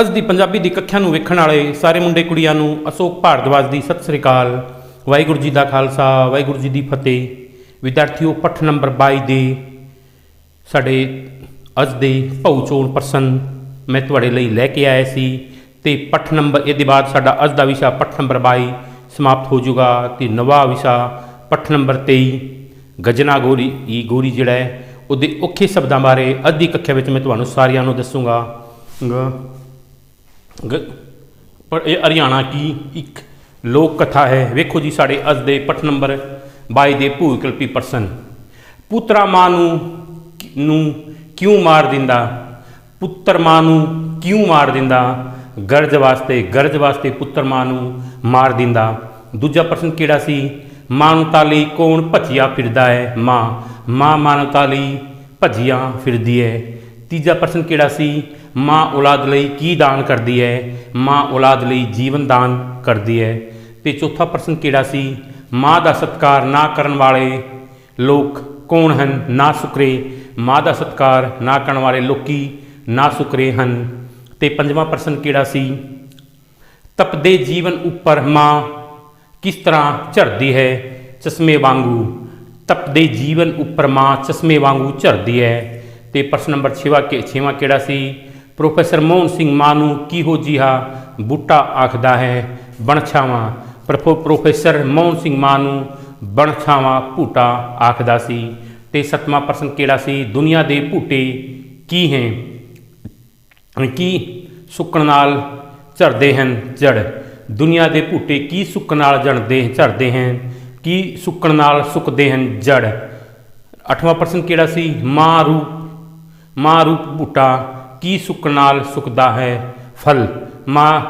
ਅੱਜ ਦੀ ਪੰਜਾਬੀ ਦੀ ਕੱਖਿਆਂ ਨੂੰ ਵੇਖਣ ਵਾਲੇ ਸਾਰੇ ਮੁੰਡੇ ਕੁੜੀਆਂ ਨੂੰ ਅਸ਼ੋਕ ਭਾਰਦਵਾਜ ਦੀ ਸਤਿ ਸ੍ਰੀ ਅਕਾਲ, ਵਾਹਿਗੁਰੂ ਜੀ ਦਾ ਖਾਲਸਾ, ਵਾਹਿਗੁਰੂ ਜੀ ਦੀ ਫਤਿਹ। ਵਿਦਿਆਰਥੀਓ, ਪੱਠ ਨੰਬਰ 22 ਦੇ ਸਾਡੇ ਅੱਜ ਦੇ ਭਉ ਚੋਣ ਪ੍ਰਸ਼ਨ ਮੈਂ ਤੁਹਾਡੇ ਲਈ ਲੈ ਕੇ ਆਇਆ ਸੀ ਤੇ ਪੱਠ ਨੰਬਰ, ਇਹਦੇ ਬਾਅਦ ਸਾਡਾ ਅੱਜ ਦਾ ਵਿਸ਼ਾ ਪੱਠ ਨੰਬਰ 22 ਸਮਾਪਤ ਹੋ ਜਾਊਗਾ ਤੇ ਨਵਾਂ ਵਿਸ਼ਾ ਪੱਠ ਨੰਬਰ 23 ਗਜਨਾ ਗੋਰੀ ਇਹ ਗੋਰੀ ਜਿਹੜਾ ਹੈ, ਉਹਦੇ ਔਖੇ ਸ਼ਬਦਾਂ ਬਾਰੇ ਅੱਜ ਦੀ ਕੱਖਿਆ ਵਿੱਚ ਮੈਂ ਤੁਹਾਨੂੰ ਸਾਰਿਆਂ ਨੂੰ ਦੱਸੂਗਾ। ਪਰ ਇਹ ਹਰਿਆਣਾ ਕੀ ਇੱਕ ਲੋਕ ਕਥਾ ਹੈ? ਵੇਖੋ ਜੀ ਸਾਡੇ ਅੱਜ ਦੇ ਪੱਠ ਨੰਬਰ 22 ਦੇ ਭੂਕਲਪੀ ਪ੍ਰਸ਼ਨ। ਪੁੱਤਰਾ ਮਾਂ ਨੂੰ ਨੂੰ ਕਿਉਂ ਮਾਰ ਦਿੰਦਾ? ਪੁੱਤਰ ਮਾਂ ਨੂੰ ਕਿਉਂ ਮਾਰ ਦਿੰਦਾ? ਗਰਜ ਵਾਸਤੇ ਗਰਜ ਵਾਸਤੇ ਪੁੱਤਰ ਮਾਂ ਨੂੰ ਮਾਰ ਦਿੰਦਾ। ਦੂਜਾ ਪ੍ਰਸ਼ਨ ਕਿਹੜਾ ਸੀ? ਮਾਨਵਤਾ ਲਈ ਕੌਣ ਭੱਜਿਆ ਫਿਰਦਾ ਹੈ? ਮਾਂ ਮਾਂ ਮਾਨਵਤਾ ਲਈ ਭੱਜਿਆ ਫਿਰਦੀ ਹੈ। ਤੀਜਾ ਪ੍ਰਸ਼ਨ ਕਿਹੜਾ ਸੀ? ਮਾਂ ਔਲਾਦ ਲਈ ਕੀ ਦਾਨ ਕਰਦੀ ਹੈ? ਮਾਂ ਔਲਾਦ ਲਈ ਜੀਵਨ ਦਾਨ ਕਰਦੀ ਹੈ। ਤੇ ਚੌਥਾ ਪ੍ਰਸ਼ਨ ਕਿਹੜਾ ਸੀ? ਮਾਂ ਦਾ ਸਤਕਾਰ ਨਾ ਕਰਨ ਵਾਲੇ ਲੋਕ ਕੌਣ ਹਨ? ਨਾ ਸੁਕਰੇ। ਮਾਂ ਦਾ ਸਤਕਾਰ ਨਾ ਕਰਨ ਵਾਲੇ ਲੋਕੀ ਨਾ ਸੁਕਰੇ ਹਨ। ਤੇ ਪੰਜਵਾਂ ਪ੍ਰਸ਼ਨ ਕਿਹੜਾ ਸੀ? ਤਪਦੇ ਜੀਵਨ ਉੱਪਰ ਮਾਂ ਕਿਸ ਤਰ੍ਹਾਂ ਝਰਦੀ ਹੈ? ਚਸ਼ਮੇ ਵਾਂਗੂ। ਤਪਦੇ ਜੀਵਨ ਉੱਪਰ ਮਾਂ ਚਸ਼ਮੇ ਵਾਂਗੂ ਝਰਦੀ ਹੈ। ਤੇ ਪ੍ਰਸ਼ਨ ਨੰਬਰ 6ਵਾਂ ਕਿ 6ਵਾਂ ਕਿਹੜਾ ਸੀ? ਪ੍ਰੋਫੈਸਰ ਮੋਹਨ ਸਿੰਘ ਮਾਂ ਨੂੰ ਕਿਹੋ ਜਿਹਾ ਬੂਟਾ ਆਖਦਾ ਹੈ? ਬਣਛਾਵਾਂ। ਪ੍ਰੋ ਪ੍ਰੋਫੈਸਰ ਮੋਹਨ ਸਿੰਘ ਮਾਂ ਨੂੰ ਬਣਛਾਵਾਂ ਭੂਟਾ ਆਖਦਾ ਸੀ। ਤੇ ਸੱਤਵਾਂ ਪ੍ਰਸ਼ਨ ਕਿਹੜਾ ਸੀ? ਦੁਨੀਆ ਦੇ ਭੂਟੇ ਕੀ ਹੈ? ਕੀ ਸੁੱਕਣ ਨਾਲ ਝੜਦੇ ਹਨ? ਜੜ। ਦੁਨੀਆ ਦੇ ਭੂਟੇ ਕੀ ਸੁੱਕਣ ਨਾਲ ਜੜਦੇ, ਝੜਦੇ ਹਨ? ਕੀ ਸੁੱਕਣ ਨਾਲ ਸੁੱਕਦੇ ਹਨ? ਜੜ। ਅੱਠਵਾਂ ਪ੍ਰਸ਼ਨ ਕਿਹੜਾ ਸੀ? ਮਾਂ ਰੂਪ। ਮਾਂ ਰੂਪ ਬੂਟਾ ਕੀ ਸੁੱਕਣ ਨਾਲ ਸੁੱਕਦਾ ਹੈ ਫਲ? ਮਾਂ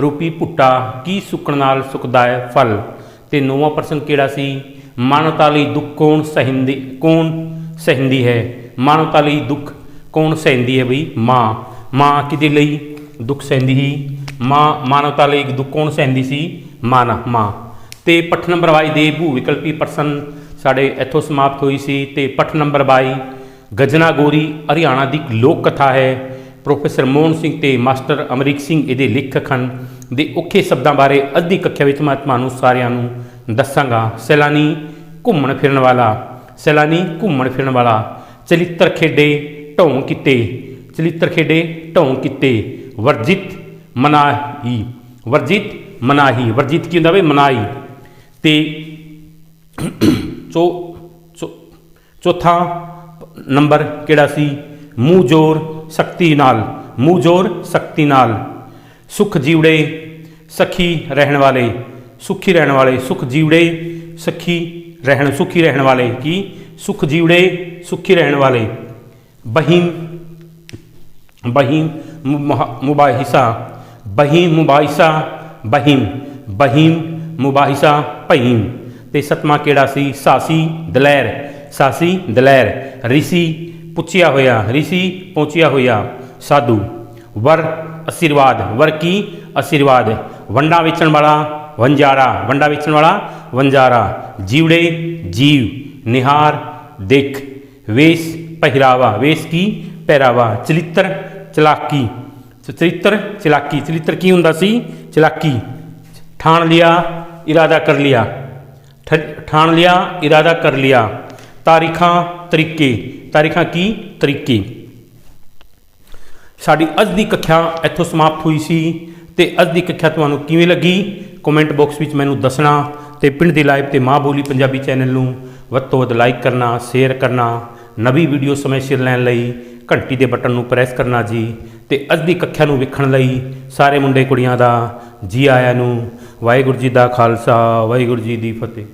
ਰੂਪੀ ਭੁੱਟਾ ਕੀ ਸੁੱਕਣ ਨਾਲ ਸੁੱਕਦਾ ਹੈ ਫਲ? ਤੇ ਨੌਵਾਂ ਪ੍ਰਸ਼ਨ ਕਿਹੜਾ ਸੀ? ਮਾਨਵਤਾ ਲਈ ਦੁੱਖ ਕੌਣ ਸਹਿੰਦੀ ਕੌਣ ਸਹਿੰਦੀ ਹੈ? ਮਾਨਵਤਾ ਲਈ ਦੁੱਖ ਕੌਣ ਸਹਿੰਦੀ ਹੈ ਬਈ? ਮਾਂ। ਮਾਂ ਕਿਹਦੇ ਲਈ ਦੁੱਖ ਸਹਿੰਦੀ ਸੀ? ਮਾਂ ਮਾਨਵਤਾ ਲਈ ਦੁੱਖ ਕੌਣ ਸਹਿੰਦੀ ਸੀ? ਮਾਂ ਮਾਂ। ਤੇ ਪੱਠ ਨੰਬਰ 22 ਦੇ ਭੂ ਵਿਕਲਪੀ ਪ੍ਰਸ਼ਨ ਸਾਡੇ ਇੱਥੋਂ ਸਮਾਪਤ ਹੋਈ ਸੀ। ਤੇ ਪੱਠ ਨੰਬਰ 22 ਗਜਨਾ ਗੋਰੀ, ਹਰਿਆਣਾ ਦੀ ਇੱਕ ਲੋਕ ਕਥਾ ਹੈ। ਪ੍ਰੋਫੈਸਰ ਮੋਹਨ ਸਿੰਘ ਤੇ ਮਾਸਟਰ ਅਮਰੀਕ ਸਿੰਘ ਇਹਦੇ ਲੇਖਕ ਹਨ। ਦੇ ਔਖੇ ਸ਼ਬਦਾਂ ਬਾਰੇ ਅੱਧੀ ਕੱਖਿਆ ਵਿੱਚ ਮੈਂ ਤੁਹਾਨੂੰ ਸਾਰਿਆਂ ਨੂੰ ਦੱਸਾਂਗਾ। ਸੈਲਾਨੀ ਘੁੰਮਣ ਫਿਰਨ ਵਾਲਾ, ਸੈਲਾਨੀ ਘੁੰਮਣ ਫਿਰਨ ਵਾਲਾ, ਚਲਿੱਤਰ ਖੇਡੇ ਢੌਂ ਕੀਤੇ, ਚਲਿੱਤਰ ਖੇਡੇ ਢੌਂ ਕੀਤੇ, ਵਰਜਿਤ ਮਨਾਹੀ ਵਰਜਿਤ ਮਨਾਹੀ, ਵਰਜਿਤ ਕੀ ਹੁੰਦਾ ਵੇ? ਮਨਾਹੀ। ਤੇ ਚੋ, ਚੋ- ਚੌਥਾ ਨੰਬਰ ਕਿਹੜਾ ਸੀ? ਮੂੰਹ ਜੋਰ ਸ਼ਕਤੀ ਨਾਲ। ਮੂੰਹ ਜੋਰ ਸ਼ਕਤੀ ਨਾਲ। ਸੁਖ ਜੀਵੜੇ, ਸਖੀ ਰਹਿਣ ਵਾਲੇ। ਸੁਖੀ ਰਹਿਣ ਵਾਲੇ, ਸੁਖ ਜੀਵੜੇ, ਸਖੀ ਰਹਿਣ, ਸੁਖੀ ਰਹਿਣ ਵਾਲੇ। ਕੀ? ਸੁਖ ਜੀਵੜੇ, ਸੁਖੀ ਰਹਿਣ ਵਾਲੇ। ਬਹੀਮ ਬਹੀਮ ਮੁਹਾ- ਮੁਬਾਹਿਸਾ। ਬਹੀਮ ਮੁਬਾਹਿਸਾ, ਬਹੀਮ। ਬਹੀਮ, ਮੁਬਾਹਿਸਾ, ਭਹੀਮ। ਤੇ ਸਤਮਾ ਕਿਹੜਾ ਸੀ? ਸਾਸੀ, ਦਲੈਰ। ਸਾਸੀ, ਦਲੈਰ। ਰਿਸ਼ੀ ਪੁੱਛਿਆ ਹੋਇਆ ਰਿਸ਼ੀ, ਪਹੁੰਚਿਆ ਹੋਇਆ ਸਾਧੂ। ਵਰ ਅਸ਼ੀਰਵਾਦ, ਵਰ ਕੀ? ਅਸ਼ੀਰਵਾਦ, ਵੰਡਾ ਵੇਚਣ ਵਾਲਾ, ਵੰਜਾਰਾ। ਵੰਡਾ ਵੇਚਣ ਵਾਲਾ, ਵੰਜਾਰਾ। ਜੀਵੜੇ, ਜੀਵ। ਨਿਹਾਰ, ਦੇਖ। ਵੇਸ, ਪਹਿਰਾਵਾ। ਵੇਸ ਕੀ? ਪਹਿਰਾਵਾ। ਚਲਿੱਤਰ, ਚਲਾਕੀ। ਚ- ਚਰਿੱਤਰ ਚਲਾਕੀ। ਚਲਿੱਤਰ ਕੀ ਹੁੰਦਾ ਸੀ? ਚਲਾਕੀ। ਠਾਣ ਲਿਆ, ਇਰਾਦਾ ਕਰ ਲਿਆ। ਠ- ਠਾਣ ਲਿਆ, ਇਰਾਦਾ ਕਰ ਲਿਆ। ਤਾਰੀਖਾਂ, ਤਰੀਕੇ। ਤਾਰੀਖਾਂ ਕੀ? ਤਰੀਕੇ। ਸਾਡੀ ਅੱਜ ਦੀ ਕੱਖਿਆ ਇੱਥੋਂ ਸਮਾਪਤ ਹੋਈ ਸੀ ਤੇ ਅੱਜ ਦੀ ਕੱਖਿਆ ਤੁਹਾਨੂੰ ਕਿਵੇਂ ਲੱਗੀ? ਕਮੈਂਟ ਬਾਕਸ ਵਿੱਚ ਮੈਨੂੰ ਦੱਸਣਾ ਤੇ ਪਿੰਡ ਦੀ ਲਾਈਵ ਤੇ ਮਾਂ ਬੋਲੀ ਪੰਜਾਬੀ ਚੈਨਲ ਨੂੰ ਵੱਧ ਤੋਂ ਵੱਧ ਲਾਈਕ ਕਰਨਾ ਸ਼ੇਅਰ ਕਰਨਾ, ਨਵੀਂ ਵੀਡੀਓ ਸਮੇਂ ਸਿਰ ਲੈਣ ਲਈ ਘੰਟੀ ਦੇ ਬਟਨ ਨੂੰ ਪ੍ਰੈਸ ਕਰਨਾ ਜੀ ਤੇ ਅੱਜ ਦੀ ਕੱਖਿਆ ਨੂੰ ਵੇਖਣ ਲਈ ਸਾਰੇ ਮੁੰਡੇ ਕੁੜੀਆਂ ਦਾ ਜੀ ਆਇਆਂ ਨੂੰ ਵਾਹਿਗੁਰੂ ਜੀ ਦਾ ਖਾਲਸਾ, ਵਾਹਿਗੁਰੂ ਜੀ ਦੀ ਫਤਿਹ।